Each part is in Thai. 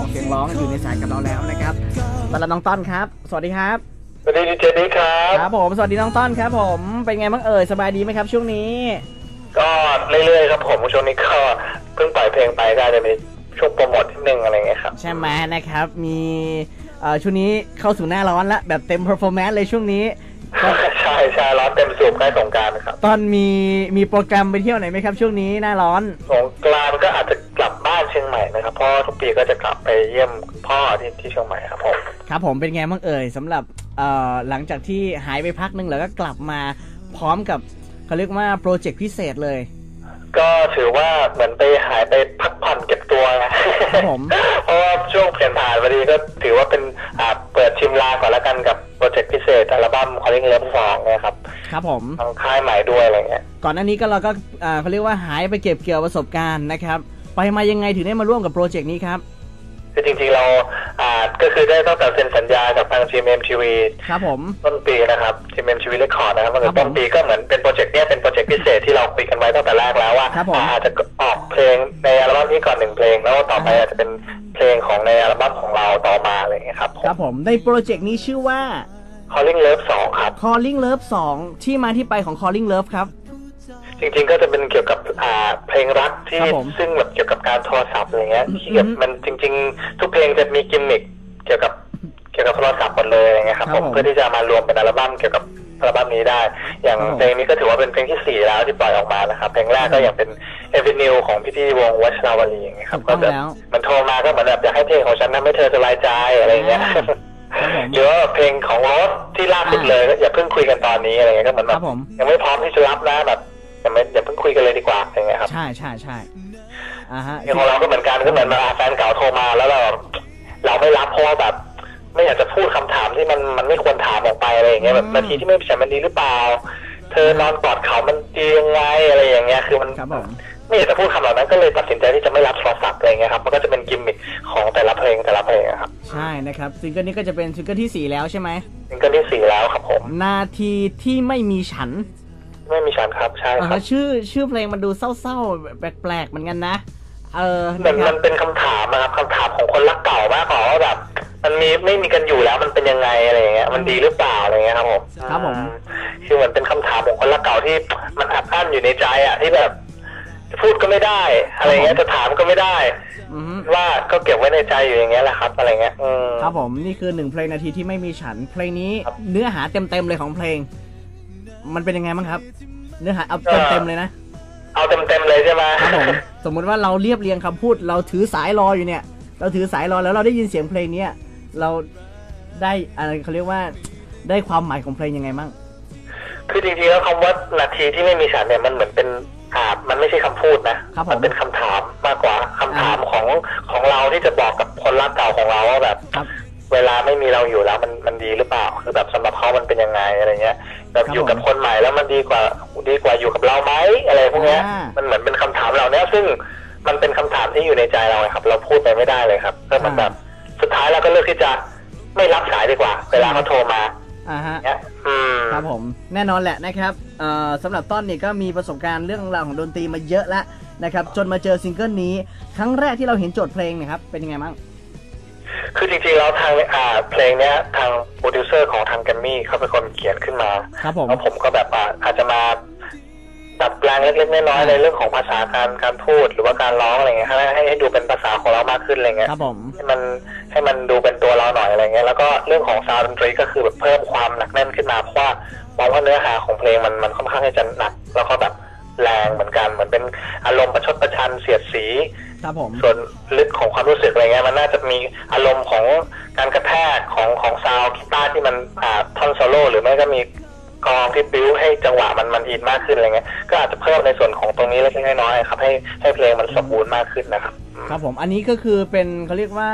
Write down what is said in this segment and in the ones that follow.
ของเสียงร้องอยู่ในสายกับเราแล้วนะครับต้อนรับน้องต้อนครับ สวัสดีครับ สวัสดีดีเจดีครับครับผมสวัสดีน้องต้อนครับ ผมเป็นไงบ้างเอ่ยสบายดีไหมครับ ช่วงนี้ ก็เรื่อยๆครับผมช่วงนี้ก็เพิ่งปล่อยเพลงไปก็จะมีช่วงโปรโมทที่หนึ่งอะไรเงี้ยครับใช่ไหมนะครับ มีเอ่อช่วงนี้เข้าสู่หน้าร้อนละแบบเต็ม performance เลยช่วงนี้ก็ใช่ใช่ร้อนเต็มสูบใกล้สงกรารนะครับ ตอนมีมีโปรแกรมไปเที่ยวไหนไหมครับ ช่วงนี้หน้าร้อนสงกรานต์ก็อาจจะ ใหม่นะครับเพราะทุกปีก็จะกลับไปเยี่ยมคุณพ่อที่ที่เชียงใหม่ครับผมครับผมเป็นไงบ้างเอ่ยสำหรับเอ่อหลังจากที่หายไปพักหนึงแล้วก็กลับมาพร้อมกับเขาเรียกว่าโปรเจกต์พิเศษเลย ก็ถือว่าเหมือนไปหายไปพักผ่อนเก็บตัวนะครับผมเพราะว่าช่วงเปลี่ยนผ่านพอดีก็ถือว่าเป็นอ่าเปิดชิมลางก่อนแล้วกันกับโปรเจกต์พิเศษอัลบั้ม Calling Love สองนะครับครับผมทางค่ายใหม่ด้วยอะไรเงี้ยก่อนหน้านี้ก็เราก็อ่าเขาเรียกว่าหายไปเก็บเกี่ยวประสบการณ์นะครับ ไปมายังไงถึงได้มาร่วมกับโปรเจกต์นี้ครับคือจริงๆเราอ่าก็คือได้ตั้งแต่เซ็นสัญญากับทาง GMMTV ครับผมต้นปีนะครับ GMMTV Record นะครับตั้งครัแต่บผมต้นปีก็เหมือนเป็นโปรเจกต์เนี้ยเป็นโปรเจกต์พิเศษที่เราคุยกันไว้ตั้งแต่แรกแล้วว่าครับผมอาจจะออกเพลงในอัลบั้มนี้ก่อนหนึ่งเพลง แล้วต่อไปอ่าอาจจะเป็นเพลงของในอัลบั้มของเราต่อมาอะไรอย่างเงี้ยครับครับผมในโปรเจกต์นี้ชื่อว่า Calling Love 2 ครับ Calling Love 2 ที่มาที่ไปของ Calling Love ครับ จริงๆก็จะเป็นเกี่ยวกับอ่าเพลงรักที่ครับผมซึ่งแบบเกี่ยวกับการโทรศัพท์อะไรเงี้ยอืมที่แบบมันจริง ๆ ทุกเพลงจะมีกิมมิคเกี่ยวกับเกี่ยวกับโทรศัพท์หมดเลยอะไรเงี้ยครับครับผมผมเพื่อที่จะมารวมเป็นอัลบั้มเกี่ยวกับอัลบั้มนี้ได้ อย่างครับผม เพลงนี้ก็ถือว่าเป็นเพลงที่สี่แล้วที่ปล่อยออกมานะครับเพลงแรกก็อย่างเป็นเอวินิวของพี่ที่วงวัชราวลีอย่างเงี้ยคถูรับกต้ก็องจะ แล้ว มันโทรมาก็เหมือนแบบอยากให้เพลงของฉันทำให้เธอสบายใจอะไรเงี้ยอ่าครับผมหรือว่าเพลงของรถที่ล่าสุดเลยก็อย่าเพิ่งคุยกันตอนนี้อะไรเงี้ยก็เหมือนคแบรับบผม ยังไม่พร้อมที่จะรับนะแบบ อย่าไม่อย่าเพิ่งคุยกันเลยดีกว่าอย่างเงี้ยครับใช่ใช่ใช่อ่าฮะอย่างของเราก็เหมือนกันก็เหมือนมาแฟนเก่าโทรมาแล้วเราเราไม่รับเพราะว่าแบบ ไม่อยากจะพูดคำถามที่มันมันไม่ควรถามออกไปอะไรอย่างเงี้ยแบบนาทีที่ไม่ใช่มันดีหรือเปล่า เธอนอนกอดเขามันดียังไงอะไรอย่างเงี้ยคือมันครับผมไม่อยากจะพูดคำเหล่านั้นก็เลยตัดสินใจที่จะไม่รับโทรศัพท์อะไรเงี้ยครับมันก็จะเป็นกิมมิคของแต่ละเพลงแต่ละเพลงอะครับใช่นะครับซิงเกิลนี้ก็จะเป็นซิงเกิลที่4แล้วใช่ไหมซิงเกิลที่สี่แล้วครับผมนาทีที่ไม่มีฉัน ไม่มีฉันครับใช่อ่าครับแล้วชื่อชื่อเพลงมันดูเศร้าๆ แปลกๆเหมือนกันนะเออมันนะครัมับนเป็นคำถามนะครับคำถามของคนรักเก่ามากกว่าว่าแบบมันมีไม่มีกันอยู่แล้วมันเป็นยังไงอะไรอย่างเงี้ยมันดีหรือเปล่าอะไรเงี้ยครับผมครับผมคือเหมือนเป็นคำถามของคนรักเก่าที่มันอัดอั้นอยู่ในใจอะที่แบบจะพูดก็ไม่ได้ อะไรเงี้ยจะถามก็ไม่ได้อือฮึว่าก็เก็บไว้ในใจอยู่อย่างเงี้ยแหละครับอะไรเงี้ยอืมครับผมนี่คือหนึ่งเพลงนาทีที่ไม่มีฉันเพลงนี้ครับเนื้อหาเต็มๆเลยของเพลง มันเป็นยังไงบ้างครับ เนื้อหาเอาเต็มๆเลยนะ เอาเต็มเต็มๆเลยใช่ไหมครับผมสมมุติว่าเราเรียบเรียงคำพูด เราถือสายรออยู่เนี่ย เราถือสายรอแล้วเราได้ยินเสียงเพลงเนี้ยเราได้อะไรเขาเรียกว่าได้ความหมายของเพลงยังไงบ้างคือจริงๆแล้วคำว่านาทีที่ไม่มีฉันเนี่ยมันเหมือนเป็นอ่ามันไม่ใช่คำพูดนะครับผมมันเป็นคำถามมากกว่าคำถามของของเราที่จะบอกกับคนรักเก่าของเราว่าแบบครับ เวลาไม่มีเราอยู่แล้วมันมันดีหรือเปล่า คือแบบสำหรับเขามันเป็นยังไงอะไรเงี้ยแบบครับอยู่กับผมคนใหม่แล้วมันดีกว่าดีกว่าอยู่กับเราไหมอะไรพวกเนี้ยอ่ามัมันเหมือนเป็นคำถามเราเนี้ยซึ่งมันเป็นคำถามที่อยู่ในใจเราไงครับ เราพูดไปไม่ได้เลยครับก็มันแบบสุดท้ายเราก็เลือกที่จะไม่รับสายดีกว่า เวลาเขาโทรมาอ่าฮะเนี้ยอืมครับผมแน่นอนแหละนะครับเอ่อสำหรับต้นเนี่ยก็มีประสบการณ์เรื่องราวของดนตรีมาเยอะแล้วนะครับจนมาเจอซิงเกิลนี้ ครั้งแรกที่เราเห็นโจทย์เพลงเนะครับเป็นยังไงบ้าง คือจริงๆแล้วทางอ่าเพลงเนี้ยทางโปรดิวเซอร์ของทางแกรมมี่เขาเป็นคนเขียนขึ้นมาครับผมแล้วผมก็แบบอ่าอาจจะมาดัดแปลงเล็กๆน้อยๆในเรื่องของภาษาการการพูดหรือว่าการร้องอะไรเงี้ยให้ให้ให้ดูเป็นภาษาของเรามากขึ้นอะไรเงี้ยครับผมให้มันให้มันดูเป็นตัวเราหน่อยอะไรเงี้ยแล้วก็เรื่องของซาวด์ดนตรีก็คือแบบเพิ่มความหนักแน่นขึ้นมาเพราะว่ามองว่าเนื้อหาของเพลงมันมันค่อนข้างที่จะหนัก แล้วก็แบบแรงเหมือนกันเหมือนเป็นอารมณ์ประชดประชันเสียดสี ครับผมส่วนลึกของความรู้สึกอะไรเงี้ยมันน่าจะมีอารมณ์ของการกระแทกของของซาวด์กีตาร์ที่มันอ่าท่อนโซโล่หรือไม่ก็มีกลองที่บิ้วให้จังหวะมันมันอินมากขึ้นอะไรเงี้ยก็อาจจะเพิ่มในส่วนของตรงนี้เล็กๆน้อยๆครับให้ให้เพลงมันสมบูรณ์มากขึ้นนะครับอืมครับผมอันนี้ก็คือเป็นเขาเรียกว่า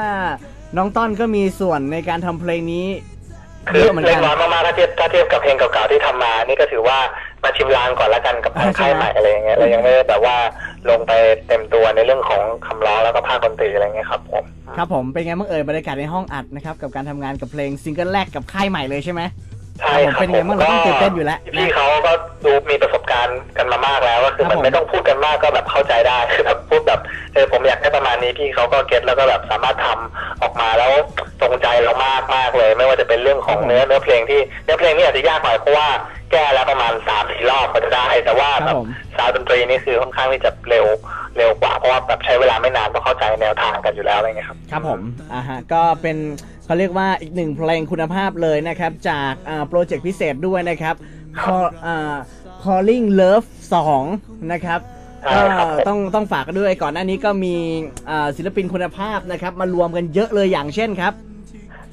น้องต้นก็มีส่วนในการทำเพลงนี้คืเยออะเหมือนเล็กักนน้อยมากๆถ้าเทียบถ้าเทียบกับเพลงเก่าๆที่ทำมา นี่ก็ถือว่ามาชิมลางก่อนละกันกับทางใช่ค่ายไหมใหม่อะไรอย่างเงี้ยเรายังไม่ได้แบบว่า ลงไปเต็มตัวในเรื่องของคำร้องแล้วก็ภาคดนตรีอะไรเงี้ยครับผมครับผมเป็นไงบ้างเอ่ยบรรยากาศในห้องอัดนะครับกับการทำงานกับเพลงซิงเกิลแรกกับค่ายใหม่เลยใช่ไหมใช่ครับเป็นไงบ้างเราต้องตื่นเต้นอยู่แล้วพี่นะเขาก็ดูมีประสบการณ์กันมามากแล้วก็คือครับมันผมไม่ต้องพูดกันมากก็แบบเข้าใจได้คือแบบพูดแบบเออผมอยากได้ประมาณนี้พี่เขาก็เก็ตแล้วก็แบบสามารถทำออกมาแล้วตรงใจเรามากมากเลย ไม่ว่าจะเป็นเรื่องของเนื้อเนื้อเพลงที่เนื้อเพลงนี่อาจจะยากหน่อยเพราะว่า แก้แล้วประมาณสามสี่รอบก็จะได้ แต่ว่าครับแบบผมซาวด์ดนตรีนี่คือค่อนข้างที่จะเร็วเร็วกว่าเพราะว่าแบบใช้เวลาไม่นานเพราะเข้าใจแนวทางกันอยู่แล้วอะไรเงี้ยครับ ครับผม อ่าฮะ ก็เป็นเขาเรียกว่าอีกหนึ่งเพลงคุณภาพเลยนะครับ จากอ่าโปรเจกต์พิเศษด้วยนะครับ Call อ่า Calling Love 2 นะครับใช่ครับก็ต้องต้องฝากกันด้วยก่อนหน้านี้ก็มีอ่าศิลปินคุณภาพนะครับ มารวมกันเยอะเลยอย่างเช่นครับ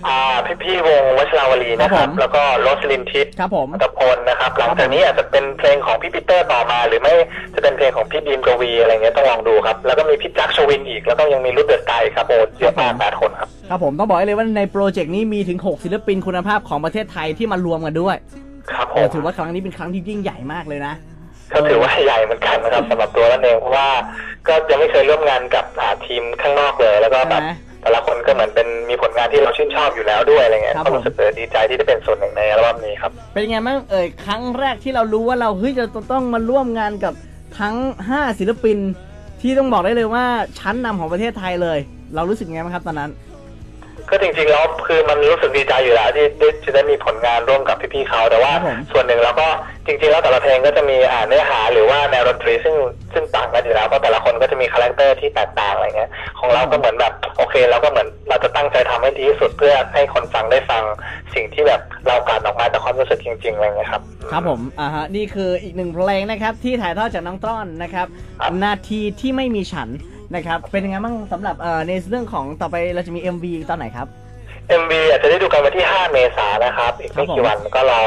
อ่าพี่พี่ๆวงวัชราวลีนะคครัรับบผมแล้วก็โรสลินทิพครับผมอัตพลนะครับ หลังจากนี้อาจจะเป็นเพลงของพี่ปีเตอร์ต่อมา หรือไม่จะเป็นเพลงของพี่บีมกวีอะไรเงี้ยต้องลองดูครับ แล้วก็มีพี่จักรชวินอีก แล้วก็ยังมีรุ่นเดอะสไตล์ครับโอ้เยอะมากแปดคนครับ ครับผมต้องบอกให้เลยว่าในโปรเจกต์นี้มีถึง 6 ศิลปินคุณภาพของประเทศไทยที่มารวมกันด้วย ครับผโอ้มถือว่าครั้งนี้เป็นครั้งที่ยิ่งใหญ่มากเลยนะก็ถือว่าใหญ่เหมือนกันนะครับสำหรับตัวนั่นเองเพราะว่าก็ยังไม่เคยร่วมงานกับอ่าทีมข้างนอกเลย แล้วก็แบบใช่ไหม แต่ละคนก็เหมือนเป็นมีผลงานที่เราชื่นชอบอยู่แล้วด้วยอะไรเงี้ยครับก็ผมรู้สึกเออดีใจที่ได้เป็นส่วนหนึ่งในอัลบั้มนี้ครับ เป็นยังไงบ้างเอ่ยครั้งแรกที่เรารู้ว่าเราเฮ้ยจะต้องมาร่วมงานกับทั้ง 5 ศิลปิน ที่ต้องบอกได้เลยว่าชั้นนำของประเทศไทยเลย เรารู้สึกไงบ้างครับตอนนั้น ก็จริงๆแล้วคือมันรู้สึกดีใจอยู่แล้วที่ได้จะได้มีผลงานร่วมกับพี่ๆเขาแต่ว่าครับผมส่วนหนึ่งเราก็ จริงๆแล้วแต่ละเพลงก็จะมีอ่าเนื้อหาหรือว่าแนวดนตรีซึ่งซึ่งต่างกันอยู่แล้วเพราะแต่ละคนก็จะมีคาแรคเตอร์ที่แตกต่างอะไรเงี้ยของเราก็เหมือนแบบโอเคเราก็เหมือนเราจะตั้งใจทำให้ดีที่สุดเพื่อให้คนฟังได้ฟังสิ่งที่แบบเราการออกมาจากความรู้สึกจริงๆอะไรเงี้ยครับครับผมอ่าฮะนี่คืออีกหนึ่งเพลงนะครับที่ถ่ายทอดจากน้องต้อนนะครับครับนาทีที่ไม่มีฉันนะครับเป็นยังไงบ้างสำหรับเอ่อในเรื่องของต่อไปเราจะมี MV ตอนไหนครับ MV อาจจะได้ดูกันวันที่ 5 เมษายนนะครับ อีกไม่ครับผมกี่วันก็รอ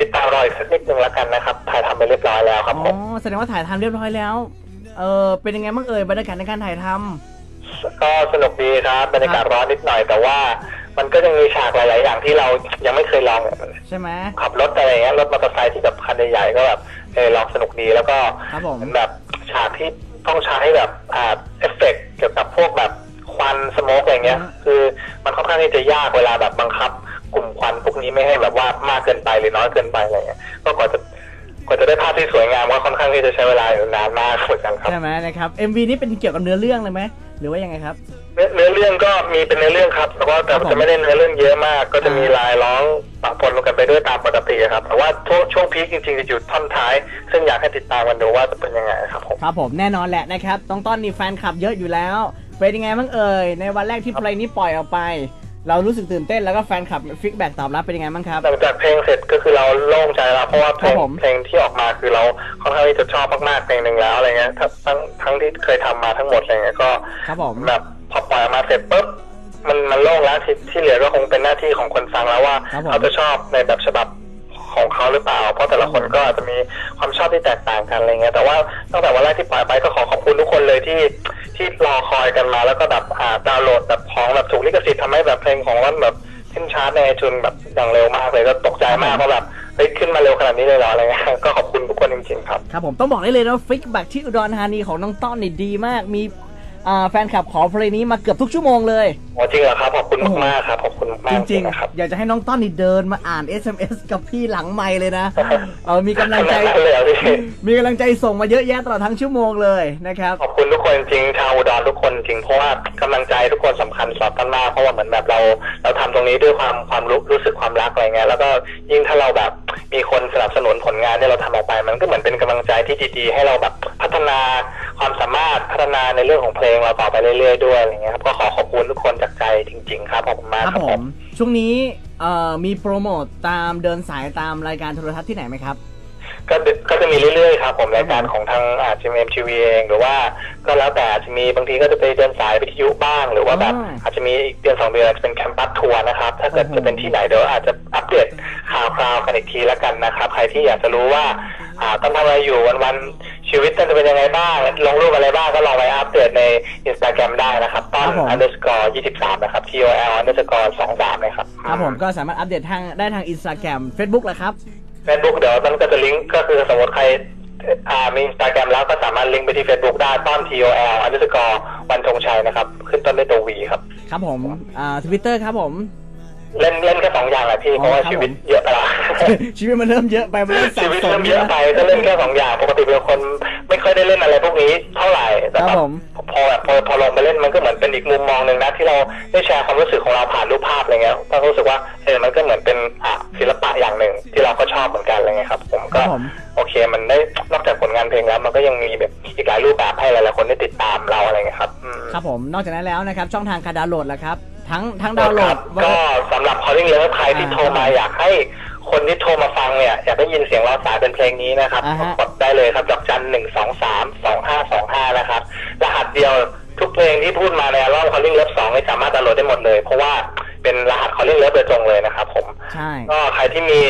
ติดตามรออีกสักนิดนึงแล้วกันนะครับ ถ่ายทำไปเรียบร้อยแล้วครับอ๋ผมอแสดงว่าถ่ายทำเรียบร้อยแล้ว เออเป็นยังไงบ้างเอ่ยบรรยากาศในการถ่ายทำก็สนุกดีครับ บรรยากาศร้อนนิดหน่อย แต่ว่ามันก็ยังมีฉากหลาย ๆ อย่างที่เรายังไม่เคยลองใช่ไหมขับรถอะไรเงี้ยรถมอเตอร์ไซค์ที่แบบคันใหญ่ ๆ ก็แบบเออลองสนุกดีแล้วก็ครับผมเหมือนแบบฉากที่ต้องใช้แบบอ่าเอฟเฟกต์เกี่ยวกับพวกแบบ ควันสโมกอะไรเงี้ย คือมันค่อนข้างที่จะยากเวลาแบบบังคับ กลุ่มควันพวกนี้ไม่ให้แบบว่ามากเกินไปหรือน้อยเกินไปอะไรเงี้ยก็กว่าจะกว่าจะได้ภาพที่สวยงามก็ค่อนข้างที่จะใช้เวลาอยู่นานมากเหมือนกันครับใช่ไหมนะครับ MV นี้เป็นเกี่ยวกับเนื้อเรื่องเลยไหมหรือว่ายังไงครับ เนื้อเนื้อเรื่องก็มีเป็นเนื้อเรื่องครับแต่ว่าแต่ครับผมจะไม่ได้เนื้อเรื่องเยอะมาก ก็จะมีอ่าลายร้องปะปนกันไปด้วยตามปกติครับแต่ว่าช่วงช่วงพีคจริงๆจะอยู่ท่อนท้าย ซึ่งอยากให้ติดตามกันดูว่าจะเป็นยังไงครับผมครับผมแน่นอนแหละนะครับต้องต้อนนี่แฟนคลับเยอะอยู่แล้ว เป็นยังไงบ้างเอ่ยในวันแรกที่เพลงนี้ปล่อยออกไป เรารู้สึกตื่นเต้นแล้วก็แฟนคลับฟีดแบ็กตอบรับเป็นยังไงบ้างครับหลังจากเพลงเสร็จก็คือเราโล่งใจแล้วเพราะว่าเพลครังบผมเพลงที่ออกมาคือเราค่อนข้างที่จะชอบมากๆเพลงหนึ่งแล้วอะไรเงี้ยทั้งทั้งทั้งที่เคยทำมาทั้งหมดอะไรเงี้ยก็ครับผมแบบพอปล่อยออกมาเสร็จปุ๊บมันมันโล่งแล้วที่ที่เหลือก็คงเป็นหน้าที่ของคนฟังแล้วว่าครับผมเขาจะชอบในแบบฉบับของเขาหรือเปล่า เพราะแต่ละคนก็อาจจะมีความชอบที่แตกต่างกันอะไรเงี้ยแต่ว่าตั้งแต่วันแรกที่ปล่อยไปก็ขอขอบคุณ รอคอยกันมา แล้วก็แบบอ่าดาวน์โหลดแบบของแบบถูกลิขสิทธิ์ทำให้แบบเพลงของมันแบบขึ้นชาร์ตในจุนแบบอย่างเร็วมากเลยก็ตกใจมากเพราะแบบเฮ้ยขึ้นมาเร็วขนาดนี้เลยเหรออะไรเงี้ยก็ขอบคุณทุกคนจริงๆครับครับผมต้องบอกได้เลยนะฟิกแบ็กที่อุดรธานีของน้องต้อนนี่ดีมากมี แฟนคลับขอเพลงนี้มาเกือบทุกชั่วโมงเลยโอ้จริงเหรอครับ ขอบคุณมากๆครับ ขอบคุณมากจๆริงนะครับๆอยากจะให้น้องต้อนนี่เดินมาอ่าน SMS กับพี่หลังไมค์เลยนะ เออมีกำลังใจขนาดนั้นเลยเหรอพี่มีกำลังใจส่งมาเยอะแยะตลอดทั้งชั่วโมงเลยนะครับ ขอบคุณทุกคนจริงๆชาวอุดรทุกคนจริง เพราะว่ากำลังใจทุกคนสำคัญสำหรับต้นมากเพราะว่าเหมือนแบบเรา เราทำตรงนี้ด้วยความความรู้รู้สึกความรักอะไรเงี้ย แล้วก็ยิ่งถ้าเราแบบมีคนสนับสนุนผลงานที่เราทำออกไป มันก็เหมือนเป็นกำลังใจที่ดีๆ ให้เราแบบพัฒนา ความสามารถพัฒนาในเรื่องของเพลงเราต่อไปเรื่อยๆด้วยอะไรเงี้ยครับก็ขอขอบคุณทุกคนจากใจจริง ๆ ครับขอบคุณมากครับครับผผมมช่วงนี้เอ่อมีโปรโมตตามเดินสายตามรายการโทรทัศน์ที่ไหนไหมครับก็เดก็จะมีเรื่อยๆครับผมรายการของทางอาจจะมีเอ็มทีวีเองหรือว่าก็แล้วแต่อาจจะมีบางทีก็จะไปเดินสายวิทยุบ้าง หรือว่าแบบอ่าอาจจะมีอีกเดือนสองเดือนอาจจะเป็นแคมปัสทัวร์นะครับ ถ้าเกิดโอ้โหจะเป็นที่ไหนเดี๋ยวอาจจะอัปเดตข่าวคราวกันอีกทีแล้วกันนะครับ ใครที่อยากจะรู้ว่า อ่าต้องทำอะไรอยู่วันๆ ชีวิตจะเป็นยังไงบ้าง ลงรูปอะไรบ้างก็ลองไปอัปเดตในอินสตาแกรมได้นะครับต้นครับผม underscore ยี่สิบสามนะครับ T O L underscore สองสามนะครับครับผมก็สามารถอัปเดตทางได้ทางอินสตาแกรม Facebook แหละครับเฟซบุ๊กเดี๋ยวมันก็จะลิงก์ก็คือสมมติใครอ่ามีอินสตาแกรมแล้วก็สามารถลิงก์ไปที่ Facebook ได้ต้น T O L underscore วันธงชัยนะครับ ขึ้นต้นด้วยตัว V ครับ ครับผมอ่าทวิตเตอร์ครับผม เล่นเล่นแค่สองอย่างแหละพี่ เพราะว่าครับชีวิตผมเยอะไปละ ชีวิตมันเริ่มเยอะไปมันเริ่มสัชีบวิตสนเริ่มเยเยอะอะไปก็เล่นแค่สองอย่างปกติเป็นคนไม่ค่อยได้เล่นอะไรพวกนี้เท่าไหร่แต่ครับแบบผม พอแบบพอพอลงไปเล่นมันก็เหมือนเป็นอีกมุมมองหนึ่งนะที่เราได้แชร์ความรู้สึกของเราผ่านรูปภาพอะไรเงี้ยก็รู้สึกว่าเออมันก็เหมือนเป็นอะศิลปะอย่างหนึ่งที่เราก็ชอบเหมือนกันอะไรเงี้ยครับ ผมครัก็บผม โอเคมันได้นอกจากผลงานเพลงแล้วมันก็ยังมีแบบอีกหลายรูปแบบให้หลายๆคนได้ติดตามเราอะไรเงี้ยครับอืม ครับผมนอกจากนั้นแล้วนะครับ ช่องทางการดาวน์โหลดล่ะครับ ทั้งทั้งดาวน์โหลครัดบก็สำหรับ calling love ใครที่อ่าโทรมาอยากให้ คนที่โทรมาฟังเนี่ยอยากได้ยินเสียงเราสายเป็นเพลงนี้นะครับอ่าฮะ กดได้เลยครับดอกจันหนึ่งสองสามสองห้าสองห้านะครับ รหัสเดียวทุกเพลงที่พูดมาในอัลบั้ม calling love สองนี่สามารถดาวน์โหลดได้หมดเลย เพราะว่าเป็นรหัส calling love โดยตรงเลยนะครับผม ใช่ ก็ใครที่มี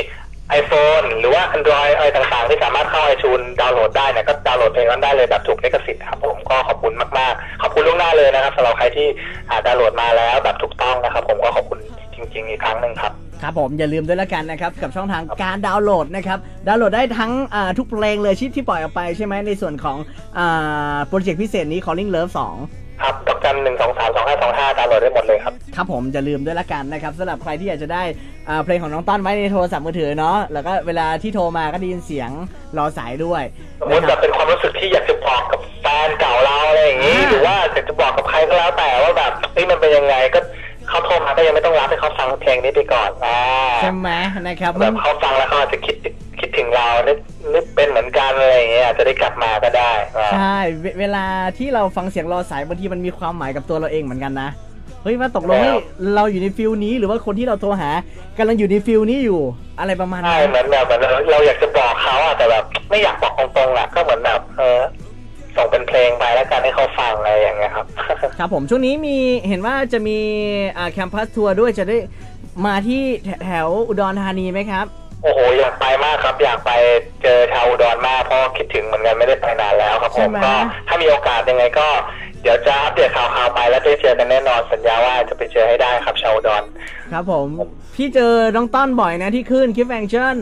iPhone หรือว่า Android อะไรต่างๆ ที่สามารถเข้า iTunes ดาวน์โหลดได้เนี่ยก็ดาวน์โหลดเพลงนั้นได้เลยแบบถูกลิขสิทธิ์ครับผมก็ขอบคุณมากๆ ขอบคุณล่วงหน้าเลยนะครับสำหรับใครที่อ่าดาวน์โหลดมาแล้วแบบถูกต้องนะครับ ผมก็ขอบคุณจริง ๆ อีกครั้งหนึ่งครับ ครับผมอย่าลืมด้วยละกันนะครับ กับช่องทางการดาวน์โหลดนะครับ ดาวน์โหลดได้ทั้งอ่าทุกเพลงเลยที่ที่ปล่อยออกไปใช่ไหมในส่วนของอ่าโปรเจกต์พิเศษนี้ Calling Love 2ครับดอกจันหนึ่งสองสามสองห้าสองห้าดาวน์โหลดได้หมดเลยครับ ครับผมอย่าลืมด้วยละกันนะครับสำหรับใครที่อยากจะได้อ่าเพลงของน้องต้นไว้ในโทรศัพท์มือถือเนาะแล้วก็เวลาที่โทรมาก็ได้ยินเสียงรอสายด้วยสมมติแบบเป็นความรู้สึกที่อยากจะบอกกับแฟนเก่าเราอะไรอย่างนี้อ่าหรือว่าอยากจะบอกกับใครก็แล้วแต่ว่าแบบเฮ้ยมันเป็นยังไงก็ เขาโทรมาก็ยังไม่ต้องรับให้เขาฟังเพลงนี้ไปก่อนอ่าใช่ไหมนะครับแบมับนเขาฟังแล้วเขาอาจจะคิดคิดถึงเรานึกนึกเป็นเหมือนกันอะไรอย่างเงี้ยอาจจะได้กลับมาก็ได้อ่าใช่เวเวลาที่เราฟังเสียงรอสายบางทีมันมีความหมายกับตัวเราเองเหมือนกันนะเฮ้ยว่าตกลงแล้วเฮ้ยเราอยู่ในฟิลนี้หรือว่าคนที่เราโทรหากำลังอยู่ในฟิลนี้อยู่ อะไรประมาณใช่นั้นเหมือนแบบเหมือนเราอยากจะบอกเขาอะแต่แบบไม่อยากบอกตรงๆอะก็เหมือนแบบเออ ส่งเป็นเพลงไปแล้วกันให้เขาฟังอะไรอย่างเงี้ยครับ ครับผมช่วงนี้มีเห็นว่าจะมีอ่าแคมปัสทัวร์ด้วยจะได้มาที่แถแถวอุดรธานีไหมครับ โอ้โหอยากไปมากครับ อยากไปเจอชาวอุดรมากเพราะคิดถึงเหมือนกันไม่ได้ไปนานแล้วครับผใช่มไหมก็ถ้ามีโอกาสยังไงก็เดี๋ยวจะอัปเดตข่าวๆไปแล้วได้เจอกันแน่นอนสัญญาว่าจะไปเจอให้ได้ครับชาวอุดรครับผม พี่เจอน้องต้อนบ่อยนะที่ขึ้นคลิปแองเจิล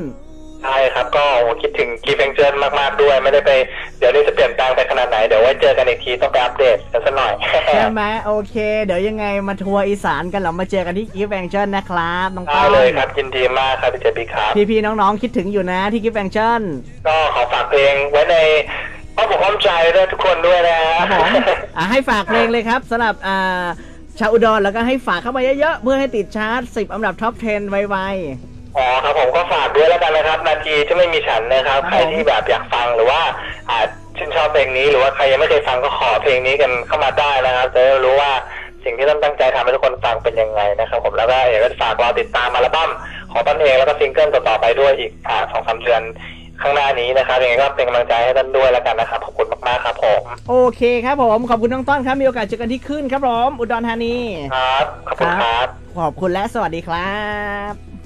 ใช่ครับก็โอ้โหคิดถึงกีเฟงเจินมาก ๆ ด้วย ไม่ได้ไปเดี๋ยวนี้จะเปลี่ยนแปลงไปขนาดไหน เดี๋ยวไว้เจอกันอีกทีต้องไปอัปเดตกันสักหน่อยใช่ไหมโอเค เดี๋ยวยังไงมาทัวร์อีสานกันเรามาเจอกันที่คลิปแองเจิลนะครับน้องต้ได้อนเลยครับยินดีมากครับพี่เจบีครับพี่ๆน้องๆคิดถึงอยู่นะที่คลิปแองเจิลก็ขอฝากเพลงไว้ในอ้อมอกอ้อมใจด้วยทุกคนด้วยนะครับผมอะให้ฝากเพลงเลยครับสำหรับอ่าชาวอุดรแล้วก็ให้ฝากเข้ามาเยอะๆเพื่อให้ติดชาร์ต10 อันดับท็อป 10 ไว อ๋อครับผมก็ฝากด้วยแล้วกันนะครับ นาทีที่ไม่มีฉันนะครับครับผมใครที่แบบอยากฟังหรือว่าอาจชื่นชอบเพลงนี้หรือว่าใครยังไม่เคยฟังก็ขอเพลงนี้กันเข้ามาได้นะครับจะได้รู้ว่าสิ่งที่ต้นตั้งใจทำให้ทุกคนฟังเป็นยังไงนะครับผมแล้วก็อยากจะฝากรอติดตามอัลบั้มของต้นเองแล้วก็ซิงเกิลต่อๆไปด้วยอีกอ่าสองสามเดือนข้างหน้านี้นะครับยังไงก็เป็นกำลังใจให้ต้นด้วยแล้วกันนะครับขอบคุณมากๆครับผมๆโอเคครับผมขอบคุณน้องต้อนครับมีโอกาสเจอกันที่ขึ้นครับผมอุดรธานีครับขอบคุณครับขอบคุณและสวัสดีครับ